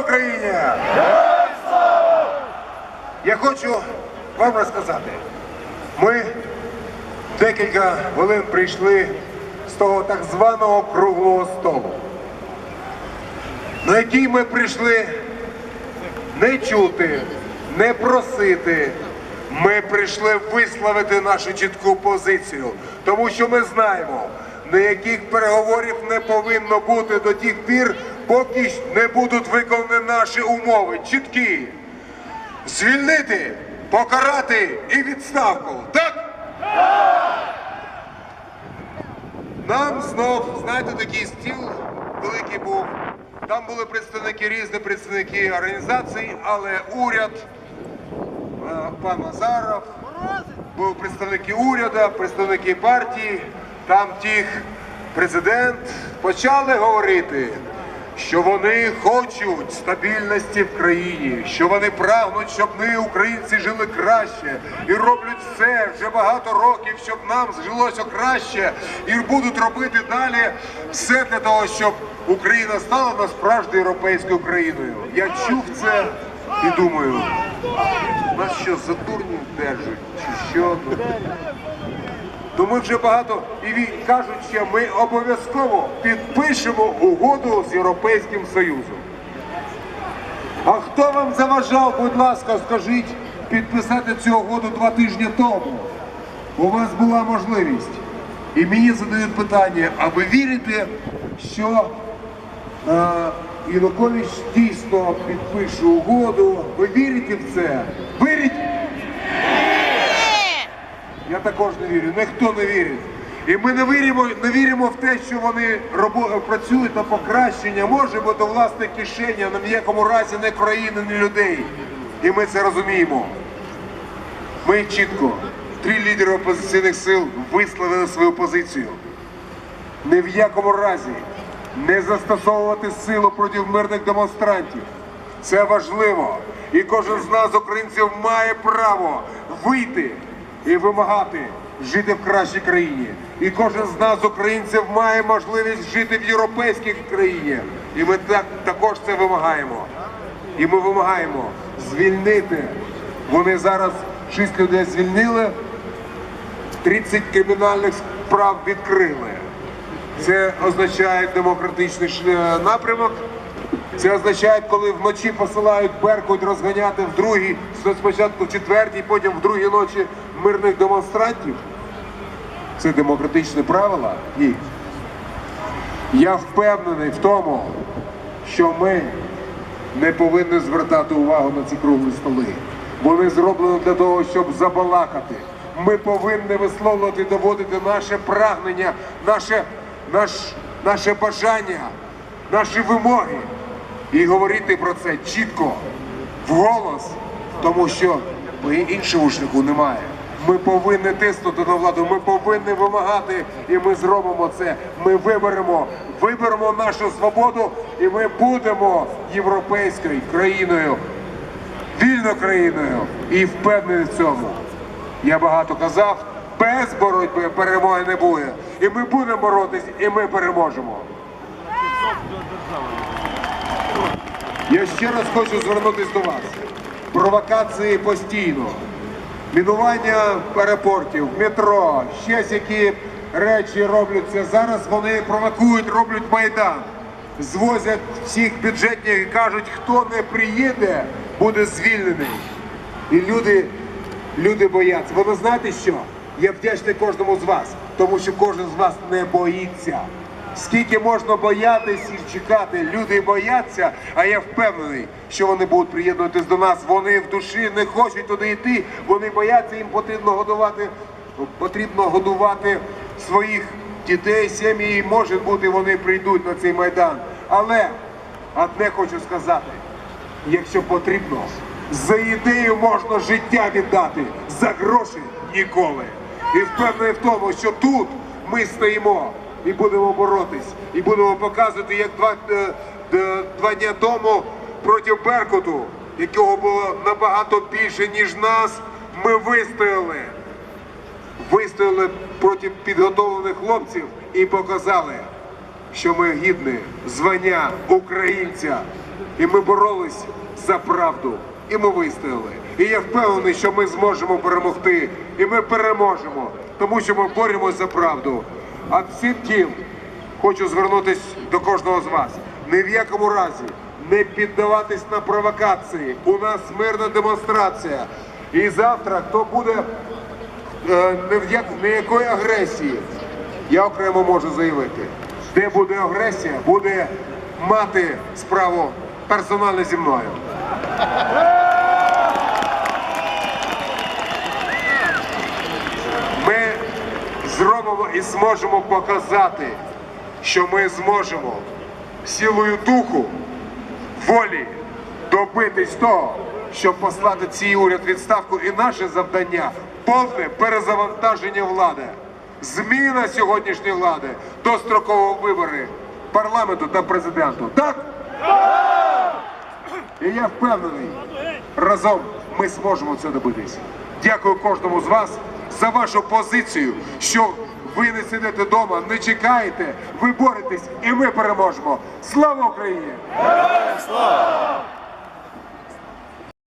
Україні! Я хочу вам розказати. Ми декілька хвилин прийшли з того так званого круглого столу, на який ми прийшли не чути, не просити. Ми прийшли висловити нашу чітку позицію, тому що ми знаємо, ніяких переговорів не повинно бути до тих пір, поки не будуть виконані наші умови. Чіткі. Звільнити, покарати і відставку. Так? Нам знов, знаєте, такий стіл великий був. Там були представники різні представники організацій, але уряд, е, пан Назаров, були представники уряду, представники партії, там тих президент почали говорити, що вони хочуть стабільності в країні, що вони прагнуть, щоб ми, українці, жили краще і роблять все вже багато років, щоб нам жилося краще, і будуть робити далі все для того, щоб Україна стала на справжньою європейською країною. Я чув це і думаю, нас що за дурнів держать, чи що? Ну, то ми вже багато і кажуть, що ми обов'язково підпишемо угоду з Європейським Союзом. А хто вам заважав, будь ласка, скажіть, підписати цю угоду два тижні тому? У вас була можливість. І мені задають питання, а ви вірите, що е, Янукович дійсно підпише угоду? Ви вірите в це? Вірите? Я також не вірю, ніхто не вірить. І ми не віримо, не віримо в те, що вони робо- працюють на покращення, може бути власне кишені, на ніякому разі не країни, не людей. І ми це розуміємо. Ми чітко, три лідери опозиційних сил висловили свою позицію. Ні в якому разі не застосовувати силу проти мирних демонстрантів. Це важливо. І кожен з нас, українців, має право вийти і вимагати жити в кращій країні. І кожен з нас, українців, має можливість жити в європейській країні. І ми так, також це вимагаємо. І ми вимагаємо звільнити. Вони зараз шість людей звільнили, 30 кримінальних справ відкрили. Це означає демократичний напрямок. Це означає, коли вночі посилають Беркут розганяти в другій, спочатку в четвертій, потім в другій ночі мирних демонстрантів. Це демократичне правило? Ні. Я впевнений в тому, що ми не повинні звертати увагу на ці круглі столи. Вони зроблені для того, щоб забалакати. Ми повинні висловлювати, доводити наше прагнення, наше, наш, наше бажання, наші вимоги і говорити про це чітко, вголос, тому що іншого шляху немає. Ми повинні тиснути на владу, ми повинні вимагати, і ми зробимо це. Ми виберемо, виберемо нашу свободу, і ми будемо європейською країною, вільною країною і впевнений в цьому. Я багато казав, без боротьби перемоги не буде. І ми будемо боротись, і ми переможемо. Я ще раз хочу звернутися до вас. Провокації постійно. Мінування аеропортів, метро, ще які речі робляться. Зараз вони провокують, роблять майдан. Звозять всіх бюджетних і кажуть, хто не приїде, буде звільнений. І люди, люди бояться. Ви знаєте що? Я вдячний кожному з вас, тому що кожен з вас не боїться. Скільки можна боятись і чекати, люди бояться, а я впевнений, що вони будуть приєднуватись до нас. Вони в душі не хочуть туди йти. Вони бояться, їм потрібно годувати, потрібно годувати своїх дітей, сім'ї. Може бути, вони прийдуть на цей майдан. Але одне хочу сказати: якщо потрібно, за ідею можна життя віддати, за гроші ніколи. І впевнений в тому, що тут ми стоїмо і будемо боротись, і будемо показувати, як два, е, е, два дні тому проти Беркуту, якого було набагато більше, ніж нас, ми вистояли. Вистояли проти підготовлених хлопців і показали, що ми гідні звання українця І ми боролись за правду. І ми вистояли. І я впевнений, що ми зможемо перемогти. І ми переможемо, тому що ми боремось за правду. А всім тим хочу звернутися до кожного з вас. Ні в якому разі не піддаватись на провокації. У нас мирна демонстрація. І завтра, хто буде е, ніякої агресії, я окремо можу заявити, де буде агресія, буде мати справу персонально зі мною. Ми зробимо і зможемо показати, що ми зможемо силою духу, волі добитись того, щоб послати цей уряд відставку. І наше завдання повне перезавантаження влади, зміна сьогоднішньої влади до строкового вибори парламенту та президенту. Так? І я впевнений, разом ми зможемо це добитись. Дякую кожному з вас за вашу позицію, що ви не сидите вдома, не чекаєте, ви боретесь і ми переможемо. Слава Україні! Слава!